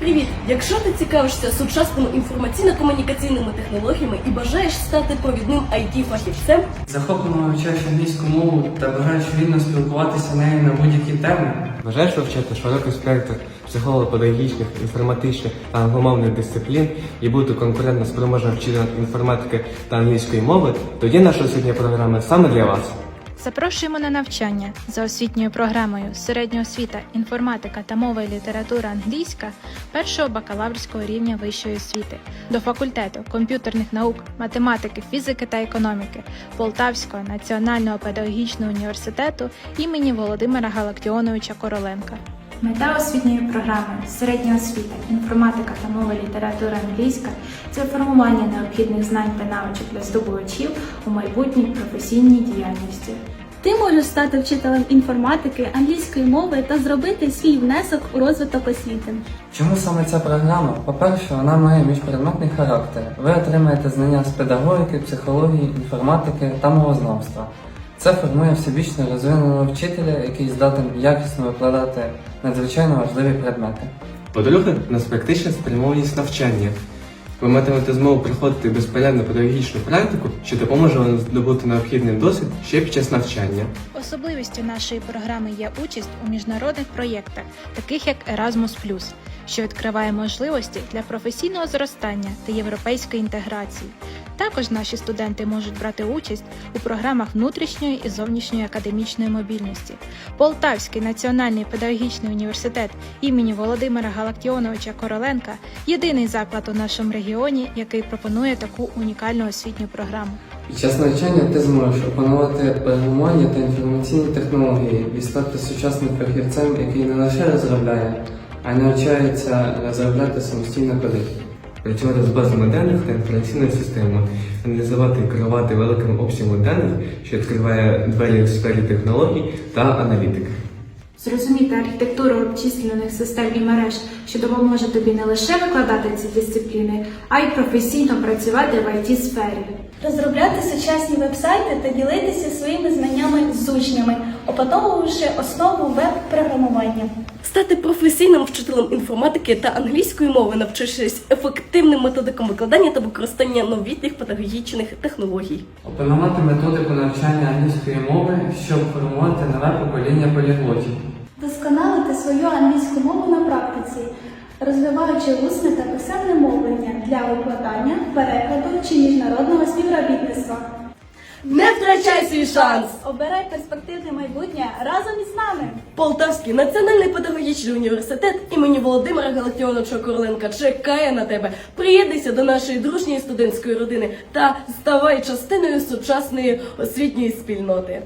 Привіт! Якщо ти цікавишся сучасними інформаційно-комунікаційними технологіями і бажаєш стати провідним it фахівцем Захоплено вивчаєш англійську мову та бажаєш вільно спілкуватися нею на будь-які теми. Бажаєш вивчати широкий спектр психолого-педагогічних, інформатичних та англомовних дисциплін і бути конкурентно спроможним вчителем інформатики та англійської мови, тоді наша освітня програма саме для вас. Запрошуємо на навчання за освітньою програмою середня освіта, інформатика та мова і література англійська першого бакалаврського рівня вищої освіти до факультету комп'ютерних наук, математики, фізики та економіки Полтавського національного педагогічного університету імені Володимира Галактіоновича Короленка. Мета освітньої програми середня освіта, інформатика та мова література англійська це формування необхідних знань та навичок для здобувачів у майбутній професійній діяльності. Ти можеш стати вчителем інформатики, англійської мови та зробити свій внесок у розвиток освіти. Чому саме ця програма? По-перше, вона має міжпредметний характер. Ви отримаєте знання з педагогіки, психології, інформатики та мовознавства. Це формує всебічно розвиненого вчителя, який здатен якісно викладати надзвичайно важливі предмети. По-друге, у нас практична спрямованість навчання. Ви матимете змогу приходити безперервну педагогічну практику, що допоможе вам здобути необхідний досвід ще під час навчання. Особливістю нашої програми є участь у міжнародних проєктах, таких як Erasmus+, що відкриває можливості для професійного зростання та європейської інтеграції. Також наші студенти можуть брати участь у програмах внутрішньої і зовнішньої академічної мобільності. Полтавський національний педагогічний університет імені Володимира Галактіоновича Короленка єдиний заклад у нашому регіоні, який пропонує таку унікальну освітню програму. Під час навчання ти зможеш опанувати програмування та інформаційні технології і стати сучасним фахівцем, який не лише розробляє, а й навчається розробляти самостійно коди. Працювати з базами даних та інформаційною системою, аналізувати і керувати великим обсягом даних, що відкриває двері в сфері технологій та аналітики. Зрозуміти архітектуру обчислюваних систем і мереж, що допоможе тобі не лише викладати ці дисципліни, а й професійно працювати в it сфері Розробляти сучасні вебсайти та ділитися своїми знаннями з учнями, опановувавши основу веб-програмування. стати професійним вчителем інформатики та англійської мови, навчившись ефективним методикам викладання та використання новітніх педагогічних технологій. Опанувати методику навчання англійської мови, щоб формувати нове покоління поліглотів. Свою англійську мову на практиці, розвиваючи усне та писемне мовлення для викладання, перекладу чи міжнародного співробітництва. Не втрачай свій шанс! Обирай перспективне майбутнє разом із нами. Полтавський національний педагогічний університет імені Володимира Галактіоновича Короленка чекає на тебе. Приєднуйся до нашої дружньої студентської родини та ставай частиною сучасної освітньої спільноти.